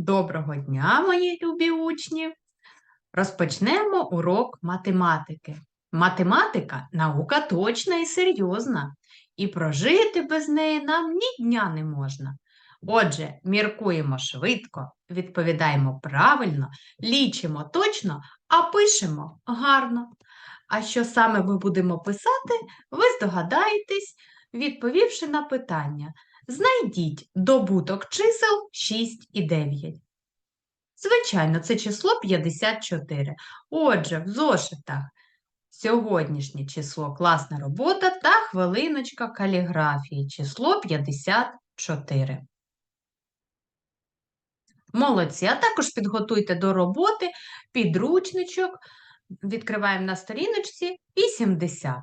Доброго дня, мої любі учні! Розпочнемо урок математики. Математика наука точна і серйозна, і прожити без неї нам ні дня не можна. Отже, міркуємо швидко, відповідаємо правильно, лічимо точно, а пишемо гарно. А що саме ми будемо писати, ви здогадаєтесь, відповівши на питання. Знайдіть добуток чисел 6 і 9. Звичайно, це число 54. Отже, в зошитах сьогоднішнє число класна робота та хвилиночка каліграфії. Число 54. Молодці, а також підготуйте до роботи підручничок. Відкриваємо на сторіночці 80.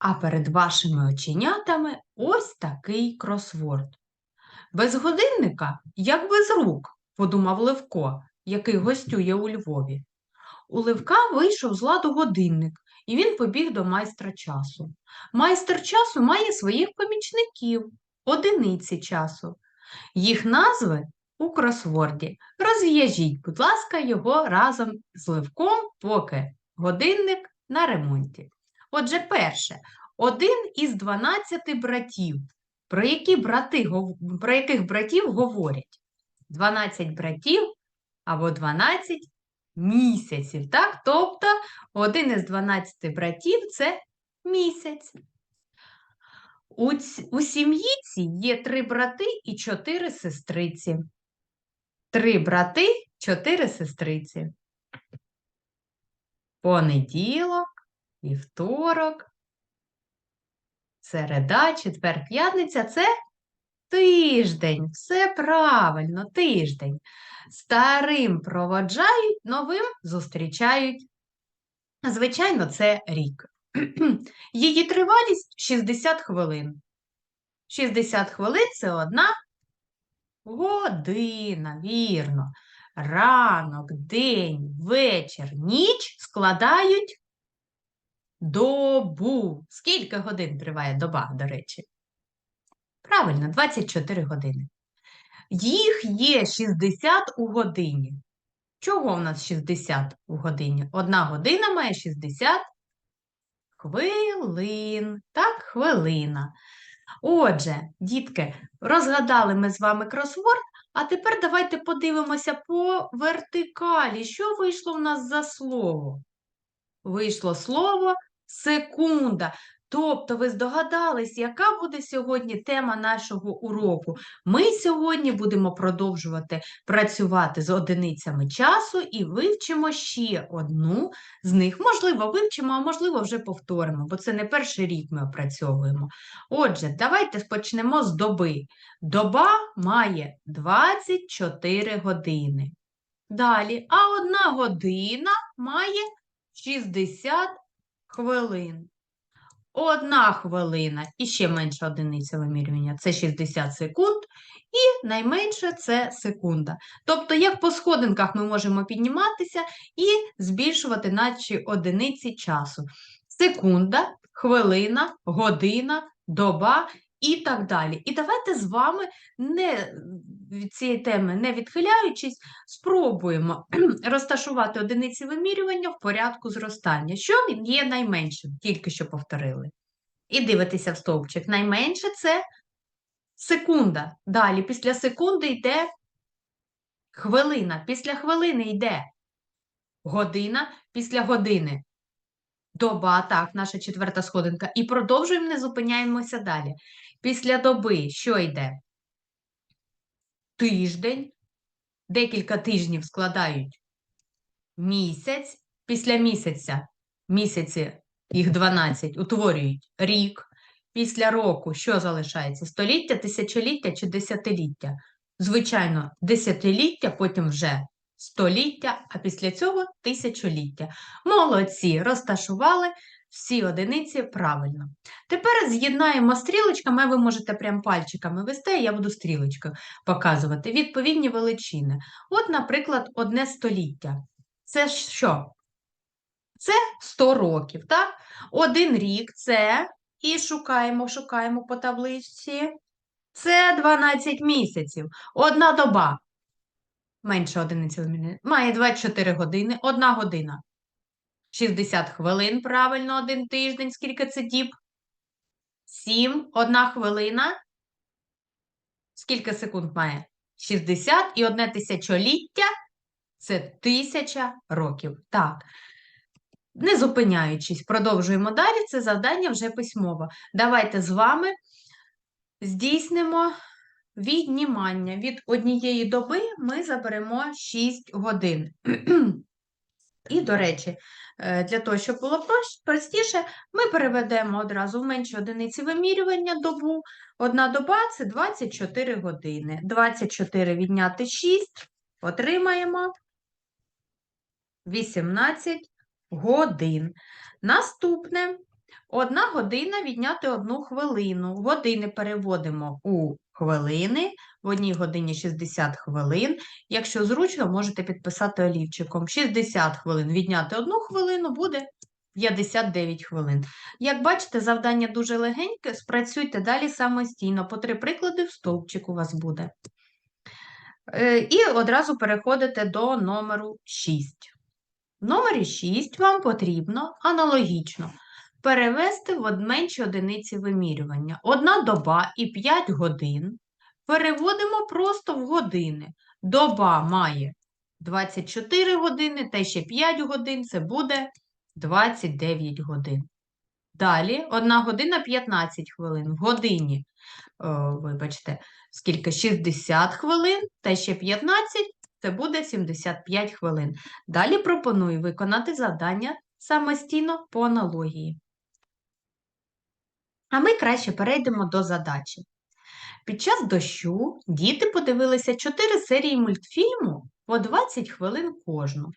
А перед вашими оченятами ось такий кросворд. Без годинника, як без рук, подумав Левко, який гостює у Львові. У Левка вийшов з ладу годинник, і він побіг до майстра часу. Майстер часу має своїх помічників, одиниці часу. Їх назви у кросворді. Розв'яжіть, будь ласка, його разом з Левком, поки годинник на ремонті. Отже, перше, один із 12 братів. Про які брати, про яких братів говорять? 12 братів або 12 місяців, так? Тобто один із 12 братів це місяць. У, у сім'ї цій є три брати і чотири сестриці. Три брати, чотири сестриці. Понеділок, вівторок, середа, четвер, п'ятниця це тиждень. Все правильно, тиждень. Старим проводжають, новим зустрічають. Звичайно, це рік. Її тривалість 60 хвилин. 60 хвилин це одна година, вірно. Ранок, день, вечір, ніч складають добу. Скільки годин триває доба, до речі? Правильно, 24 години. Їх є 60 у годині. Чого в нас 60 у годині? Одна година має 60 хвилин. Так, хвилина. Отже, дітки, розгадали ми з вами кросворд, а тепер давайте подивимося по вертикалі. Що вийшло в нас за слово? Вийшло слово секунда. Тобто ви здогадались, яка буде сьогодні тема нашого уроку. Ми сьогодні будемо продовжувати працювати з одиницями часу і вивчимо ще одну з них. Можливо, вивчимо, а можливо, вже повторимо, бо це не перший рік ми опрацьовуємо. Отже, давайте почнемо з доби. Доба має 24 години. Далі, а одна година має 60 хвилин. Одна хвилина і ще менша одиниця вимірювання це 60 секунд, і найменше це секунда. Тобто, як по сходинках ми можемо підніматися і збільшувати наші одиниці часу. Секунда, хвилина, година, доба і так далі. І давайте з вами не від цієї теми не відхиляючись, спробуємо розташувати одиниці вимірювання в порядку зростання. Що є найменшим, тільки що повторили. І дивитися в стовпчик. Найменше це секунда. Далі, після секунди йде хвилина. Після хвилини йде година, після години. Доба, так, наша четверта сходинка. І продовжуємо, не зупиняємося далі. Після доби що йде? Тиждень. Декілька тижнів складають місяць. Після місяця, місяці, їх 12, утворюють рік. Після року що залишається? Століття, тисячоліття чи десятиліття? Звичайно, десятиліття, потім вже століття, а після цього тисячоліття. Молодці, розташували всі одиниці правильно. Тепер з'єднаємо стрілочками, ви можете прям пальчиками вести, я буду стрілочкою показувати відповідні величини. От, наприклад, одне століття. Це що? Це 100 років, так? Один рік це, і шукаємо, шукаємо по табличці. Це 12 місяців. Одна доба. Менше одиниці. Має 24 години. Одна година. 60 хвилин, правильно, один тиждень. Скільки це діб? 7. Одна хвилина. Скільки секунд має? 60 і одне тисячоліття це тисяча років. Так. Не зупиняючись, продовжуємо далі. Це завдання вже письмово. Давайте з вами здійснимо віднімання. Від однієї доби ми заберемо 6 годин. І, до речі, е, для того, щоб було простіше, ми переведемо одразу в менші одиниці вимірювання добу. Одна доба це 24 години. 24 відняти 6, отримаємо 18 годин. Наступне. Одна година відняти одну хвилину. Години переводимо у хвилини. В одній годині 60 хвилин. Якщо зручно, можете підписати олівчиком. 60 хвилин відняти одну хвилину буде 59 хвилин. Як бачите, завдання дуже легеньке. Спрацюйте далі самостійно. По три приклади в стовпчик у вас буде. Е, І одразу переходите до номеру 6. В номері 6 вам потрібно аналогічно перевести в менші одиниці вимірювання. Одна доба і 5 годин переводимо просто в години. Доба має 24 години, та ще 5 годин це буде 29 годин. Далі 1 година 15 хвилин. В годині, о, вибачте, скільки? 60 хвилин, та ще 15 це буде 75 хвилин. Далі пропоную виконати завдання самостійно по аналогії. А ми краще перейдемо до задачі. Під час дощу діти подивилися 4 серії мультфільму по 20 хвилин кожну.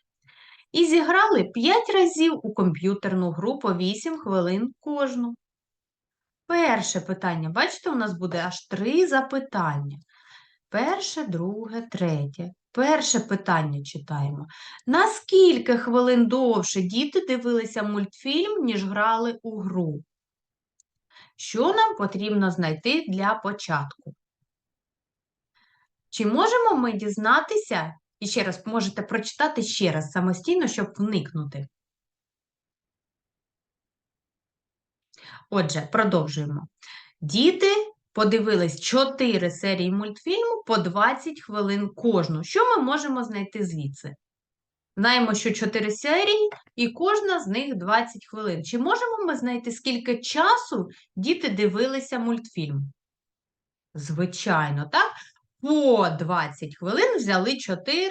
І зіграли 5 разів у комп'ютерну гру по 8 хвилин кожну. Перше питання. Бачите, у нас буде аж три запитання. Перше, друге, третє. Перше питання читаємо. На скільки хвилин довше діти дивилися мультфільм, ніж грали у гру? Що нам потрібно знайти для початку? Чи можемо ми дізнатися, і ще раз можете прочитати ще раз самостійно, щоб вникнути? Отже, продовжуємо. Діти подивились 4 серії мультфільму по 20 хвилин кожну. Що ми можемо знайти звідси? Знаємо, що 4 серії, і кожна з них 20 хвилин. Чи можемо ми знайти, скільки часу діти дивилися мультфільм? Звичайно, так? По 20 хвилин взяли 4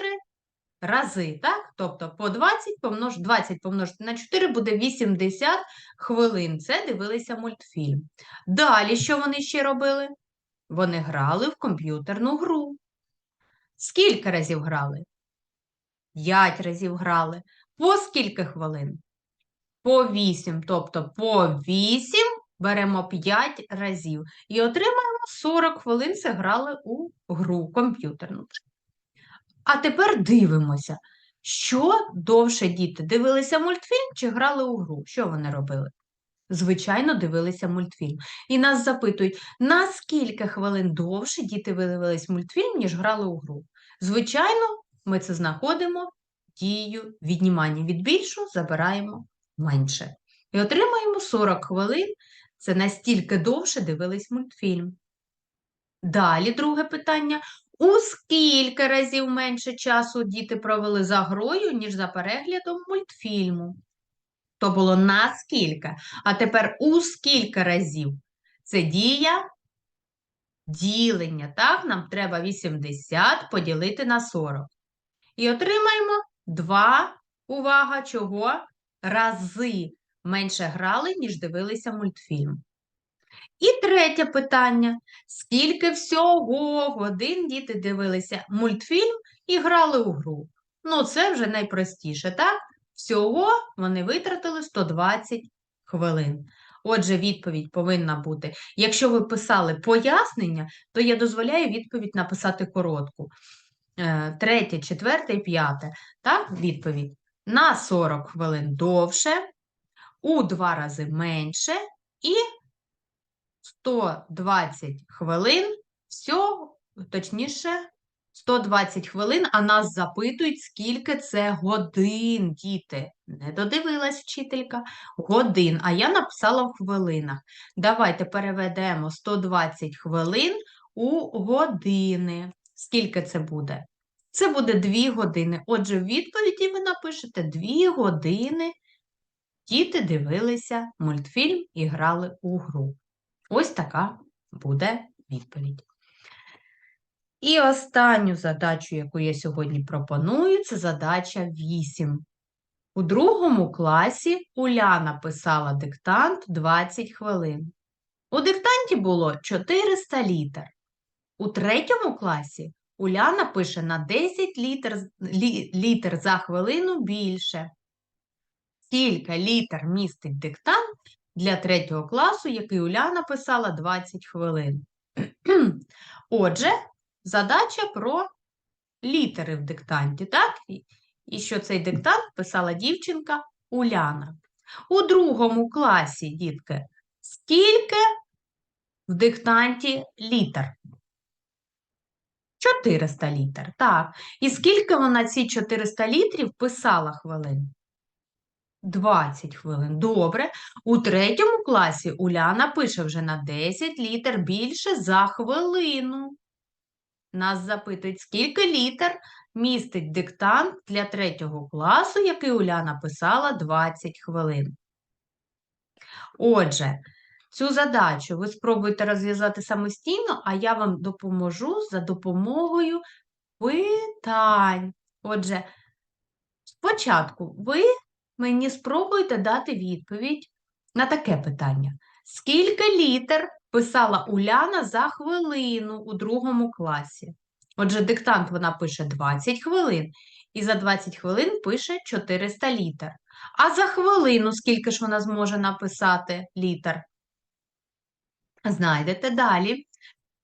рази, так? Тобто по 20 помнож... 20 помножити на 4 буде 80 хвилин. Це дивилися мультфільм. Далі, що вони ще робили? Вони грали в комп'ютерну гру. Скільки разів грали? 5 разів грали. По скільки хвилин? По 8. Тобто по 8 беремо 5 разів. І отримаємо 40 хвилин грали у гру комп'ютерну. А тепер дивимося, що довше діти дивилися мультфільм чи грали у гру? Що вони робили? Звичайно, дивилися мультфільм. І нас запитують, на скільки хвилин довше діти дивились мультфільм, ніж грали у гру? Звичайно, ми це знаходимо дією віднімання. Від більшого забираємо менше. І отримаємо 40 хвилин. Це настільки довше дивились мультфільм. Далі друге питання. У скільки разів менше часу діти провели за грою, ніж за переглядом мультфільму? То було на скільки? А тепер у скільки разів? Це дія ділення. Так, нам треба 80 поділити на 40. І отримаємо 2, увага, чого? Рази менше грали, ніж дивилися мультфільм. І третє питання. Скільки всього годин діти дивилися мультфільм і грали у гру? Ну, це вже найпростіше, так? Всього вони витратили 120 хвилин. Отже, відповідь повинна бути. Якщо ви писали пояснення, то я дозволяю відповідь написати коротку. Е, Третє, четверте і п'яте. Так, відповідь. На 40 хвилин довше, у два рази менше і 120 хвилин Все, точніше, 120 хвилин, а нас запитують, скільки це годин, діти. Не додивилась вчителька. Годин, а я написала в хвилинах. Давайте переведемо 120 хвилин у години. Скільки це буде? Це буде 2 години. Отже, в відповіді ви напишете 2 години. Діти дивилися мультфільм і грали у гру. Ось така буде відповідь. І останню задачу, яку я сьогодні пропоную, це задача 8. У другому класі Уляна писала диктант 20 хвилин. У диктанті було 400 літер. У третьому класі Уляна пише на 10 літер, лі, літер за хвилину більше. Скільки літер містить диктант для третього класу, який Уляна писала 20 хвилин? Отже, задача про літери в диктанті, так? І що цей диктант писала дівчинка Уляна. У другому класі, дітки, скільки в диктанті літер? 400 літер, так. І скільки вона ці 400 літрів писала хвилин? 20 хвилин. Добре. У третьому класі Уляна пише вже на 10 літер більше за хвилину. Нас запитують, скільки літер містить диктант для третього класу, який Уляна писала 20 хвилин. Отже, цю задачу ви спробуйте розв'язати самостійно, а я вам допоможу за допомогою питань. Отже, спочатку ви мені спробуйте дати відповідь на таке питання. Скільки літер писала Уляна за хвилину у другому класі? Отже, диктант вона пише 20 хвилин, і за 20 хвилин пише 400 літер. А за хвилину скільки ж вона зможе написати літер? Знайдете далі.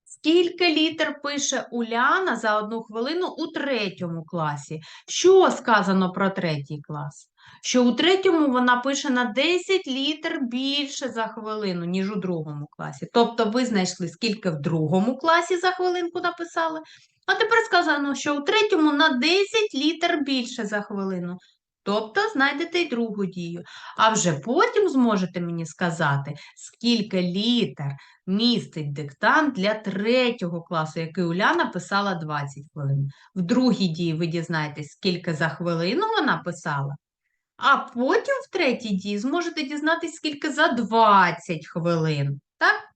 Скільки літер пише Уляна за одну хвилину у третьому класі? Що сказано про третій клас? Що у третьому вона пише на 10 літер більше за хвилину, ніж у другому класі. Тобто ви знайшли, скільки в другому класі за хвилинку написали, а тепер сказано, що у третьому на 10 літер більше за хвилину. Тобто знайдете й другу дію. А вже потім зможете мені сказати, скільки літер містить диктант для третього класу, який Уляна писала 20 хвилин. В другій дії ви дізнаєтесь, скільки за хвилину вона писала, а потім в третій дії зможете дізнатися, скільки за 20 хвилин. Так?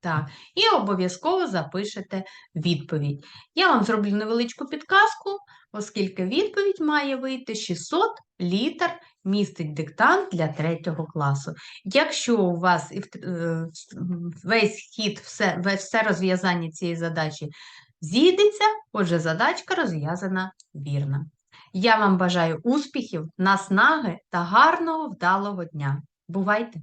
Так, і обов'язково запишете відповідь. Я вам зроблю невеличку підказку, оскільки відповідь має вийти 600 літер містить диктант для третього класу. Якщо у вас е, весь хід, все, все розв'язання цієї задачі зійдеться, отже, задачка розв'язана вірно. Я вам бажаю успіхів, наснаги та гарного вдалого дня. Бувайте!